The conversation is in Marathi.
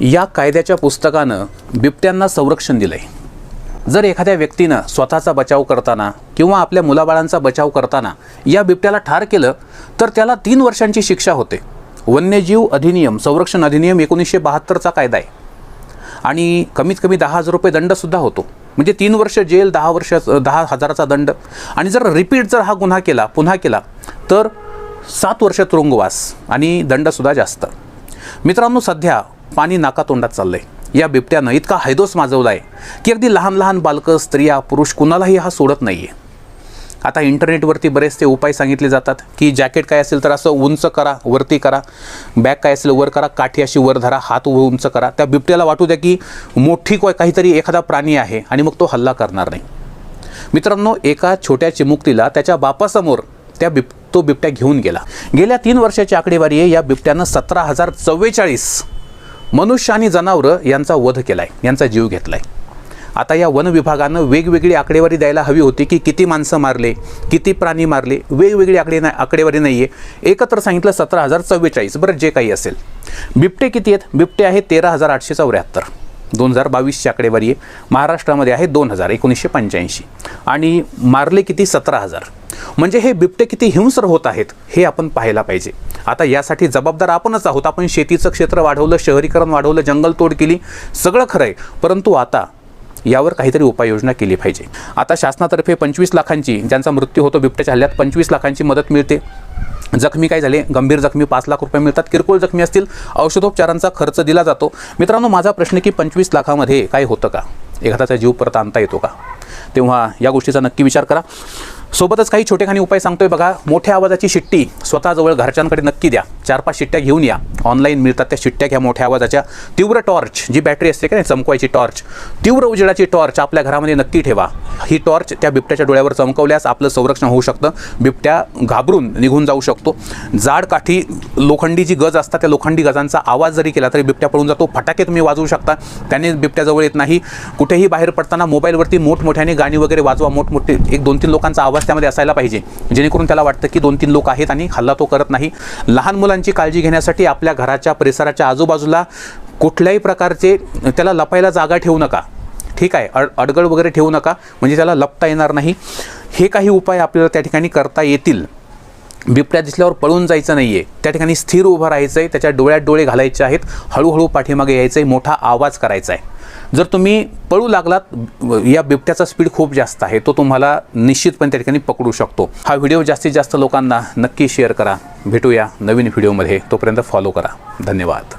या कायद्याच्या पुस्तकानं बिबट्यांना संरक्षण दिलं आहे जर एखाद्या व्यक्तीनं स्वतःचा बचाव करताना किंवा आपल्या मुलाबाळांचा बचाव करताना या बिबट्याला ठार केलं तर त्याला तीन वर्षांची शिक्षा होते. वन्यजीव अधिनियम संरक्षण अधिनियम एकोणीसशे बहात्तरचा कायदा आहे. आणि कमीत कमी दहा हजार रुपये दंडसुद्धा होतो. म्हणजे तीन वर्ष जेल दहा वर्ष दहा हजाराचा दंड. आणि जर रिपीट जर हा गुन्हा केला पुन्हा केला तर सात वर्ष तुरुंगवास आणि दंडसुद्धा जास्त. मित्रांनो सध्या पाणी नाकातोंडात चाललं आहे या बिबट्यानं इतका हैदोस माजवला आहे की अगदी लहान लहान बालकं स्त्रिया पुरुष कुणालाही हा सोडत नाही आहे आता इंटरनेटवरती बरेचसे उपाय सांगितले जातात की जॅकेट काय असेल तर असं उंच करा वरती करा. बॅग काय असेल वर करा काठी अशी वर धरा हात उंच करा. त्या बिबट्याला वाटू द्या की मोठी कोय काहीतरी एखादा प्राणी आहे आणि मग तो हल्ला करणार नाही. मित्रांनो एका छोट्या चिमुकतीला त्याच्या बापासमोर त्या बिब तो बिबट्या घेऊन गेला. गेल्या तीन वर्षाची आकडेवारी आहे या बिबट्यानं सतरा हजार चव्वेचाळीस मनुष्य आणि जनावरं यांचा वध केला आहे यांचा जीव घेतला आहे आता या वन विभागानं वेगवेगळी आकडेवारी द्यायला हवी होती की किती माणसं मारले किती प्राणी मारले वेगवेगळी आकडे नाही आकडेवारी नाही आहे एकत्र सांगितलं सतरा हजार चव्वेचाळीस बरं जे काही असेल. बिबटे किती आहेत? बिबटे आहे तेरा हजार आठशे चौऱ्याहत्तर. दोन हजार बावीसची आकडेवारी आहे. महाराष्ट्रामध्ये आहे दोन हजार एकोणीसशे पंच्याऐंशी. आणि मारले किती? सतरा हजार. म्हणजे हे बिबटे किती हिंस्र होत आहेत हे आपण पाहायला पाहिजे. आता यासाठी जबाबदार आपणच आहोत. आपण शेतीचं क्षेत्र वाढवलं शहरीकरण वाढवलं जंगलतोड केली सगळं खरं आहे. परंतु आता यावर काहीतरी उपाययोजना केली पाहिजे. आता शासनातर्फे पंचवीस लाखांची ज्यांचा मृत्यू होतो बिबट्याच्या हल्ल्यात पंचवीस लाखांची मदत मिळते. जखमी काय झाले? गंभीर जखमी पाच लाख रुपये मिळतात. किरकोळ जखमी असतील. औषधोपचारांचा खर्च दिला जातो. मित्रांनो माझा प्रश्न की पंचवीस लाखामध्ये काय होतं का? एखाद्याचा जीव परत आणता येतो का? तेव्हा या गोष्टीचा नक्की विचार करा. सोबतच काही छोटेखानी उपाय सांगतोय बघा. मोठ्या आवाजाची शिट्टी स्वतःजवळ घरच्यांकडे नक्की द्या. चार पाच शिट्ट्या घेऊन या. ऑनलाईन मिळतात त्या शिट्ट्या घ्या मोठ्या आवाजाच्या. तीव्र टॉर्च जी बॅटरी असते का नाही चमकवायची टॉर्च. तीव्र उजेडाची टॉर्च आपल्या घरामध्ये नक्की ठेवा. ही टॉर्च त्या बिबट्याच्या डोळ्यावर चमकवल्यास आपलं संरक्षण होऊ शकतं. बिबट्या घाबरून निघून जाऊ शकतो. जाड काठी लोखंडी जी गज असतात त्या लोखंडी गजांचा आवाज जरी केला तरी बिबट्या पळून जातो. फटाके तुम्ही वाजवू शकता. त्याने बिबट्याजवळ येत नाही. कुठेही बाहेर पडताना मोबाईलवरती मोठमोठ्याने गाणी वगैरे वाजवा. मोठमोठे एक दोन तीन लोकांचा आवाज त्यामध्ये असायला पाहिजे. जेणेकरून त्याला वाटतं की दोन तीन लोक आहेत आणि हल्ला तो करत नाही. लहान मुलांची काळजी घेण्यासाठी आपल्या घराच्या परिसराच्या आजूबाजूला कुठल्याही प्रकारचे त्याला लपायला जागा ठेवू नका. ठीक आहे अड अडगळ वगैरे ठेवू नका म्हणजे त्याला लपता येणार नाही. हे काही उपाय आपल्याला त्या ठिकाणी करता येतील. बिबट्या दिसल्यावर पळून जायचं नाही आहे त्या ठिकाणी स्थिर उभं राहायचं आहे त्याच्या डोळ्यात डोळे घालायचे आहेत हळूहळू पाठीमागे यायचं आहे मोठा आवाज करायचा आहे जर तुम्ही पळू लागलात या बिबट्याचा स्पीड खूप जास्त आहे तो तुम्हाला निश्चितपणे त्या ठिकाणी पकडू शकतो. हा व्हिडिओ जास्तीत जास्त लोकांना नक्की शेअर करा. भेटूया नवीन व्हिडिओमध्ये. तोपर्यंत फॉलो करा. धन्यवाद.